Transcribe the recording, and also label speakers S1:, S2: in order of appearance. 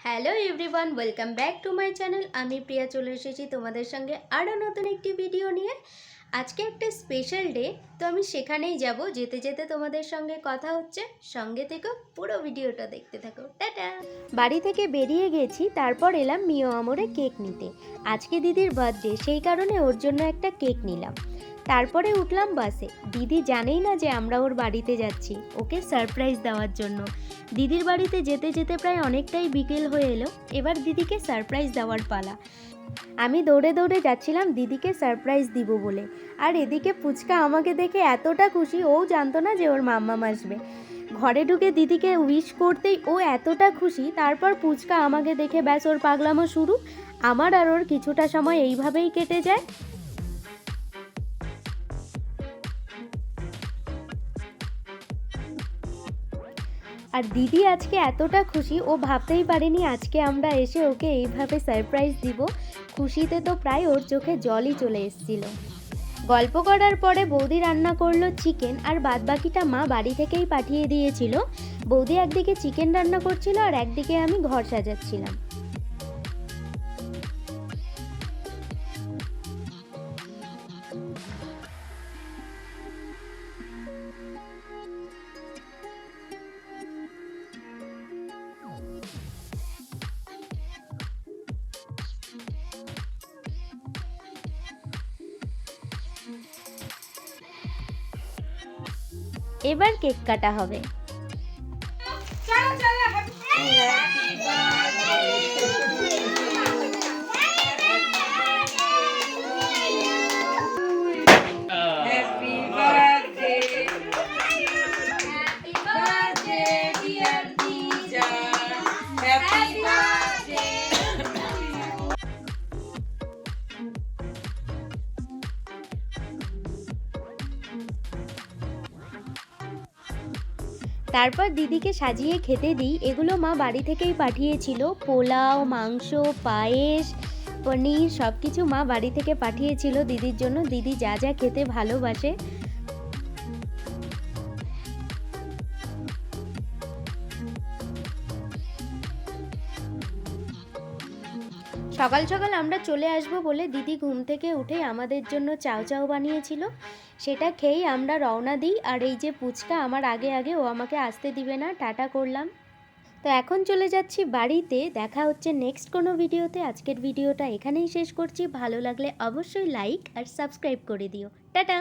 S1: Hello everyone welcome back to my channel আমি প্রিয়া চলে এসেছি তোমাদের সঙ্গে আরও নতুন একটি ভিডিও নিয়ে। আজকে একটা স্পেশাল ডে তো আমি সেখানেই যাব। যেতে যেতে তোমাদের সঙ্গে কথা হচ্ছে। সঙ্গে থেকো, পুরো ভিডিওটা দেখতে থাকো। টাটা! বাড়ি থেকে বেরিয়ে গেছি, তারপর এলাম মিও আমরে কেক নিতে। আজকে দিদির বার্থডে সেই কারণে ওর জন্য একটা কেক নিলাম। তারপরে উঠলাম বাসে। দিদি জানেই না যে আমরা ওর বাড়িতে যাচ্ছি, ওকে সারপ্রাইজ দেওয়ার জন্য। দিদির বাড়িতে যেতে যেতে প্রায় অনেকটাই বিকেল হয়ে এলো, এবার দিদিকে সারপ্রাইজ দেওয়ার পালা। আমি দৌড়ে দৌড়ে যাচ্ছিলাম, দিদিকে সারপ্রাইজ দিব বলে। আর এদিকে পুচকা আমাকে দেখে এতটা খুশি, ও জানতো না যে ওর মাম্মাম আসবে। ঘরে ঢুকে দিদিকে উইশ করতেই ও এতটা খুশি, তারপর পুচকা আমাকে দেখে ব্যাস ওর পাগলামো শুরু। আমার আর ওর কিছুটা সময় এইভাবেই কেটে যায়। আর দিদি আজকে এতটা খুশি, ও ভাবতেই পারেনি আজকে আমরা এসে ওকে এইভাবে সারপ্রাইজ দিব। খুশিতে তো প্রায় ওর চোখে জলই চলে এসেছিল। গল্প করার পরে বৌদি রান্না করল চিকেন আর বাদবাকিটা মা বাড়ি থেকেই পাঠিয়ে দিয়েছিল। বৌদি একদিকে চিকেন রান্না করছিল আর একদিকে আমি ঘর সাজাচ্ছিলাম। এবার কেক কাটা হবে। তারপর দিদিকে সাজিয়ে খেতে দিই। এগুলো মা বাড়ি থেকেই পাঠিয়েছিল। পোলাও, মাংস, পায়েস, পনির সব কিছু মা বাড়ি থেকে পাঠিয়েছিল দিদির জন্য। দিদি যা যা খেতে ভালোবাসে সকাল সকাল আমরা চলে আসব বলে দিদি ঘুম থেকে উঠে আমাদের জন্য চাউ চাউ বানিয়েছিল। সেটা খেয়েই আমরা রওনা দিই। আর এই যে পুচকা আমার আগে আগে ও আমাকে আসতে দিবে না, টাটা করলাম। তো এখন চলে যাচ্ছি বাড়িতে। দেখা হচ্ছে নেক্সট কোনো ভিডিওতে। আজকের ভিডিওটা এখানেই শেষ করছি। ভালো লাগলে অবশ্যই লাইক আর সাবস্ক্রাইব করে দিও। টাটা!